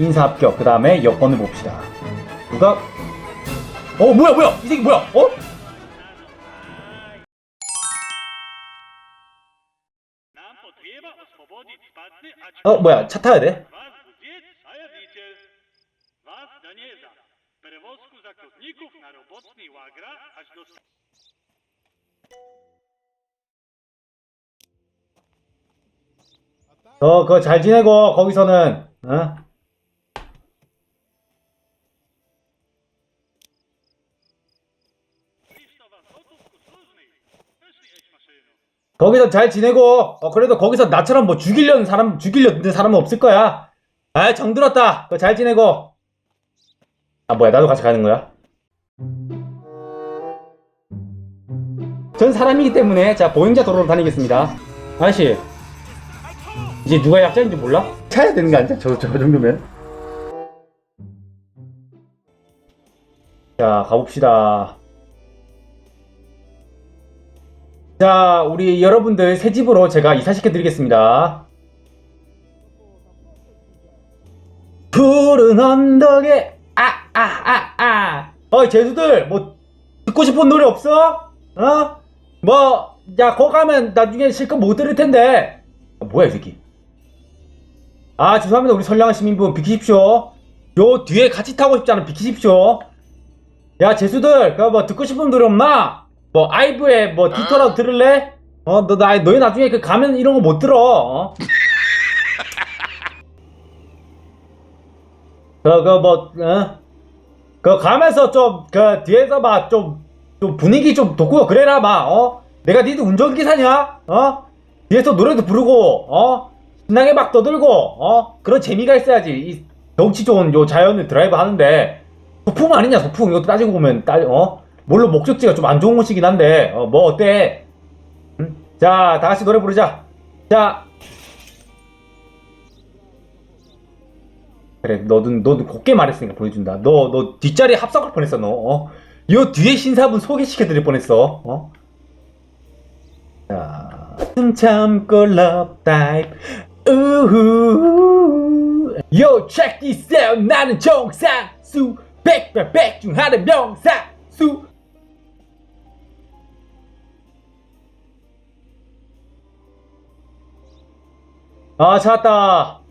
인사 합격. 그 다음에 여권을 봅시다. 누가? 어 뭐야 뭐야 이 새끼 뭐야? 어? 어 뭐야 차 타야 돼? 어, 그거 잘 지내고, 거기서는, 어? 거기서 잘 지내고 어 그래도 거기서 나처럼 뭐 죽이려는 사람 죽이려는 사람은 없을 거야. 아 정들었다. 그거 잘 지내고. 아 뭐야 나도 같이 가는 거야? 전 사람이기 때문에 자 보행자 도로로 다니겠습니다. 아저씨 이제 누가 약자인지 몰라? 차야 되는 거 아니야? 저, 저 정도면. 자 가봅시다. 자, 우리 여러분들 새 집으로 제가 이사시켜 드리겠습니다. 푸른 언덕에 아, 아, 아, 아. 어이, 제수들, 뭐, 듣고 싶은 노래 없어? 어? 뭐, 야, 거 가면 나중에 실컷 못 들을 텐데. 아, 뭐야, 이 새끼. 아, 죄송합니다. 우리 선량한 시민분, 비키십시오. 요 뒤에 같이 타고 싶지 않으면 비키십시오. 야, 제수들, 그 뭐, 듣고 싶은 노래 없나? 뭐 아이브의 뭐 디터라도 들을래? 어, 너, 나, 너희 나중에 그 가면 이런 거 못 들어, 어? 그, 그, 뭐, 어? 그, 가면서 좀, 그, 뒤에서 막, 좀, 좀 분위기 좀 돋고 그래라, 막, 어? 내가 니들 운전기사냐? 어? 뒤에서 노래도 부르고, 어? 신나게 막 떠들고, 어? 그런 재미가 있어야지. 이 경치 좋은 요 자연을 드라이브 하는데, 소풍 아니냐, 소풍. 이것도 따지고 보면, 따, 어? 물론 목적지가 좀 안 좋은 곳이긴 한데, 어, 뭐 어때? 응? 자, 다 같이 노래 부르자. 자. 그래, 너는, 너는 곱게 말했으니까 보내준다. 너, 너 뒷자리에 합석할 뻔했어, 너. 어? 요 뒤에 신사분 소개시켜드릴 뻔했어. 어? 자. 숨 참고 love type. 우후. Yo, check. 나는 정상 수. 백백백 중 하나 명상 수. 아 찾았다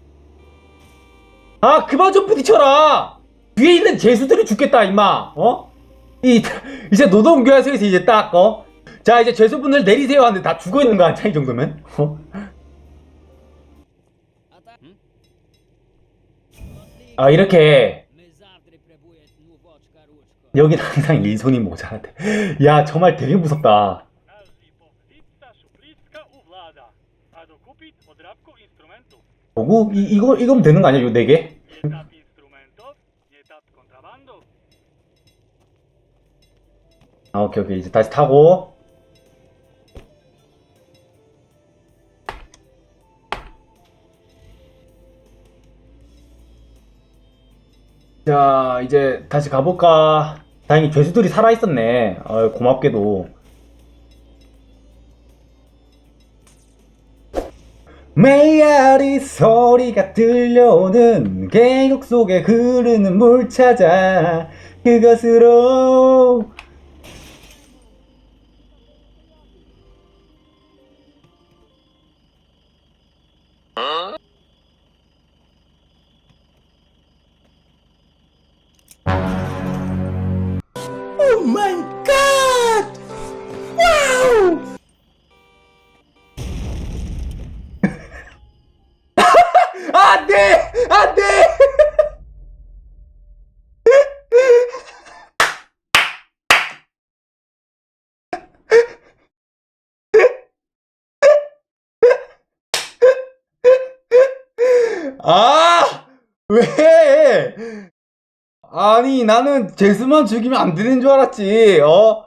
아 그만 좀 부딪혀라 뒤에 있는 죄수들이 죽겠다 임마 어? 이, 이제 노동교화소에서 이제 딱 어? 자 이제 죄수분들 내리세요 하는데 다 죽어있는 거 아니야 이 정도면? 어? 아 이렇게 여긴 항상 일손이 모자라대 야 정말 되게 무섭다 보고 이, 이거 이건 되는 거 아니야? 이거 네 개? 아 오케이 오케이 이제 다시 타고 자 이제 다시 가볼까 다행히 죄수들이 살아있었네 아, 고맙게도 메아리 소리가 들려오는 계곡 속에 흐르는 물 찾아 그것으로 아! 왜? 아니, 나는 재수만 죽이면 안 되는 줄 알았지, 어?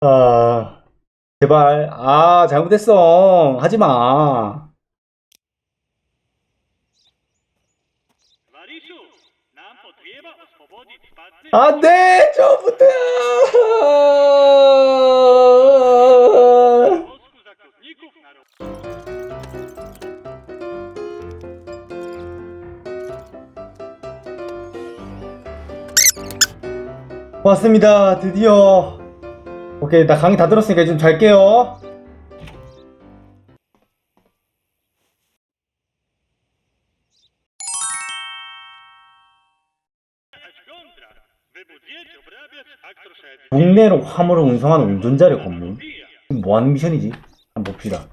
아, 제발. 아, 잘못했어. 하지 마. 안 돼! 저부터야! 왔습니다. 드디어. 오케이 나 강의 다 들었으니까 좀 잘게요. 국내로 화물을 운송하는 운전자를 검문? 뭐하는 미션이지? 한번 봅시다.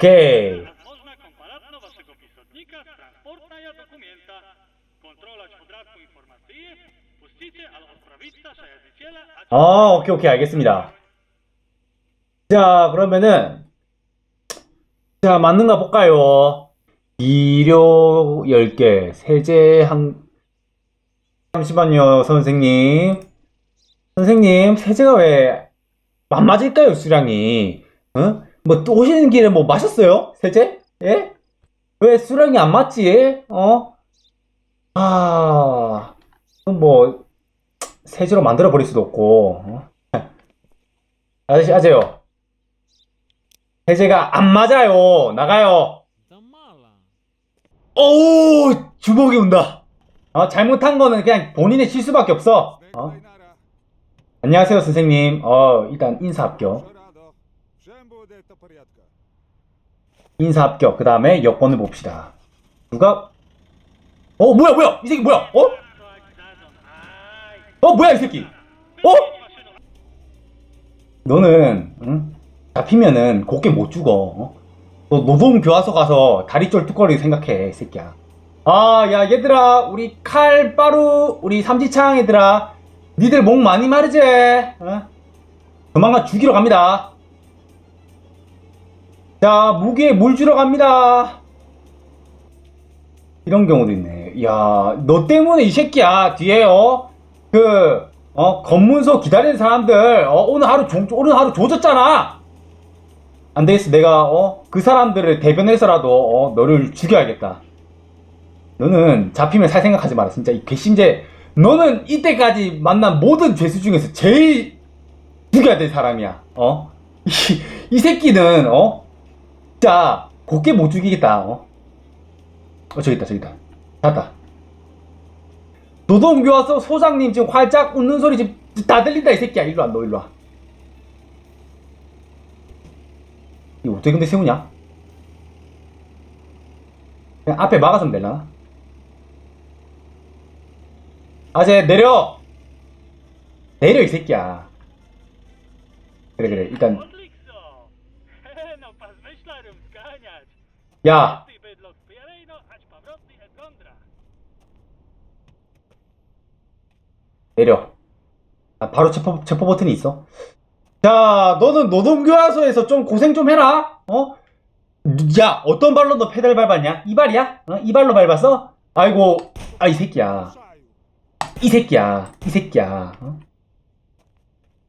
Okej. Okay. Można komparat do waszego pisownika, transportnaja dokumenta. Kontrolać od razu informacje, puścicie albo odprawicie szajadziciela, a... 아, 오케이, 오케이, 알겠습니다. 자, 그러면은, 자, 맞는가 볼까요? 이료 10개, 세제 한, 잠시만요, 선생님. 선생님, 세제가 왜, 안 맞을까요, 수량이? 응? 뭐 오시는 길에 뭐 마셨어요? 셋째? 예? 왜 수량이 안 맞지? 예? 어? 아, 뭐 세제로 만들어 버릴 수도 없고. 어? 아저씨, 아세요? 세제가 안 맞아요. 나가요. 오, 주먹이 온다. 어, 잘못한 거는 그냥 본인의 실수밖에 없어. 어? 안녕하세요, 선생님. 어, 일단 인사 합격. 인사 합격 그 다음에 여권을 봅시다 누가 어 뭐야 뭐야 이 새끼 뭐야 어? 어 뭐야 이 새끼 어? 너는 응? 잡히면은 곱게 못 죽어. 어? 너 노동 교화소 가서 다리 쫄뚝거리 생각해, 이 새끼야. 아, 야 얘들아, 우리 칼 빠루, 우리 삼지창 얘들아, 니들 목 많이 마르지? 어? 조만간 죽이러 갑니다. 자, 무기에 물 주러 갑니다. 이런 경우도 있네. 야, 너 때문에 이 새끼야, 뒤에, 어? 그, 어, 검문소 기다리는 사람들, 어, 오늘 하루 조, 오늘 하루 조졌잖아! 안 되겠어. 내가, 어, 그 사람들을 대변해서라도, 어, 너를 죽여야겠다. 너는 잡히면 살 생각하지 마라. 진짜 이 괘씸죄. 너는 이때까지 만난 모든 죄수 중에서 제일 죽여야 될 사람이야. 어? 이, 이 새끼는, 어? 진짜, 곱게 못 죽이겠다, 어? 어, 저기 있다, 저기 있다. 찾았다. 노동교화소 소장님 지금 활짝 웃는 소리 지금 다 들린다 이 새끼야 일로 와 너 일로 와 이거 어떻게 근데 세우냐? 그냥 앞에 막아서면 되려나? 아재 내려! 내려 이 새끼야 그래 그래 일단 야. 내려. 아, 바로 체포, 체포 버튼이 있어. 자, 너는 노동교화소에서 좀 고생 좀 해라. 어? 야, 어떤 발로 너 페달 밟았냐? 이 발이야? 어? 이 발로 밟았어? 아이고, 아, 이 새끼야. 이 새끼야. 이 새끼야. 어?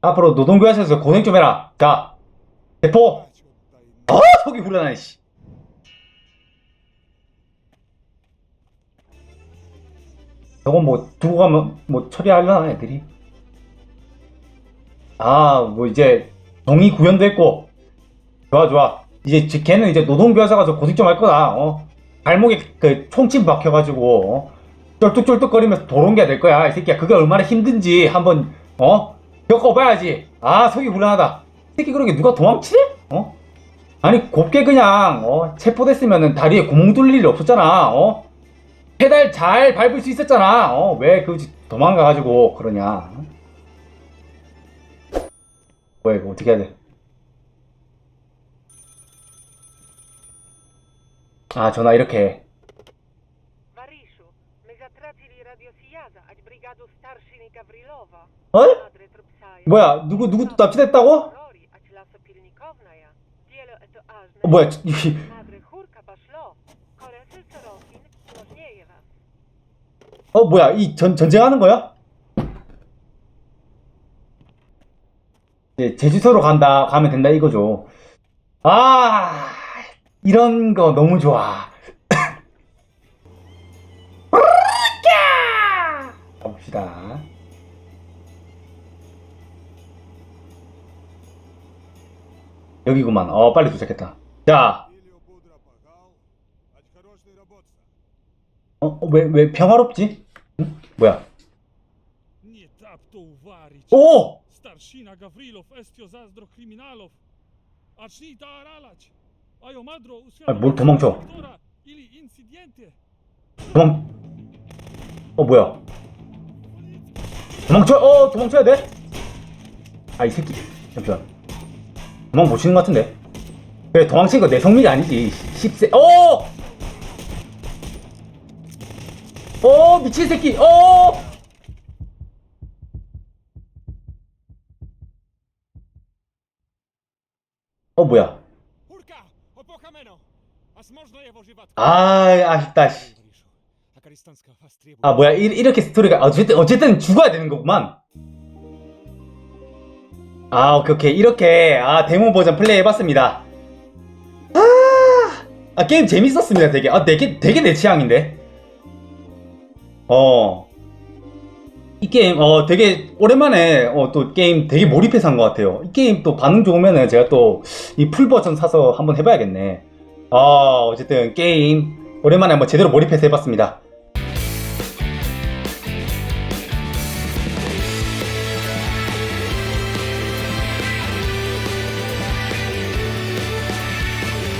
앞으로 노동교화소에서 고생 좀 해라. 자, 대포. 어, 속이 후련하네, 씨. 저건 뭐, 두고 가면, 뭐, 처리하려나, 애들이? 아, 뭐, 이제, 정의 구현됐고, 좋아, 좋아. 이제, 지- 걔는 이제 노동교화소 가서 고생 좀할 거다, 어? 발목에 그, 총침 박혀가지고, 어? 쩔뚝쩔뚝거리면서 도롱개가 될 거야, 이 새끼야. 그게 얼마나 힘든지 한번, 어? 겪어봐야지. 아, 속이 불안하다. 이 새끼 그러게 누가 도망치래? 어? 아니 곱게 그냥 어, 체포됐으면은 다리에 구멍 뚫릴 일 없었잖아 어? 페달 잘 밟을 수 있었잖아. 어, 왜 그 굳이 도망가가지고 그러냐. 뭐야, 이거 어떻게 해야 돼? 아, 전화 이렇게 어? 뭐야, 누구, 누구 납치됐다고? 어, 뭐야, 어 뭐야 이 전 전쟁하는 거야? 이제 제주도로 간다 가면 된다 이거죠. 아 이런 거 너무 좋아. 가봅시다. 여기구만. 어 빨리 도착했다. 자 어, 어, 왜, 왜 평화롭지? 응? 뭐야? 오! Staršina Gavrilov estio zazdro kriminalov. Acni ta aralać. Ajo madro 아, 뭘 도망쳐. doktora ili incidente. 도망, 어, 뭐야? 도망쳐, 어, 도망쳐야 돼? 아, 이 새끼. 잠시만. 도망 못 치는 것 같은데? 그래, 도망친 거내 성민이 아니지. 10세, 어! 어, 미친 새끼, 어! 어, 뭐야? 아, 아쉽다, 씨. 아 뭐야? 이, 이렇게 스토리가 어쨌든 어쨌든 죽어야 되는 거구만. 아 오케이 오케이. 이렇게 아 데모 버전 플레이 해봤습니다. 아, 아 게임 재밌었습니다 되게. 아 되게 되게 내 취향인데 어. 이 게임 어 되게 오랜만에 어 또 게임 되게 몰입해서 한 것 같아요. 이 게임 또 반응 좋으면은 제가 또 이 풀 버전 사서 한번 해봐야겠네. 아 어쨌든 게임 오랜만에 한번 제대로 몰입해서 해봤습니다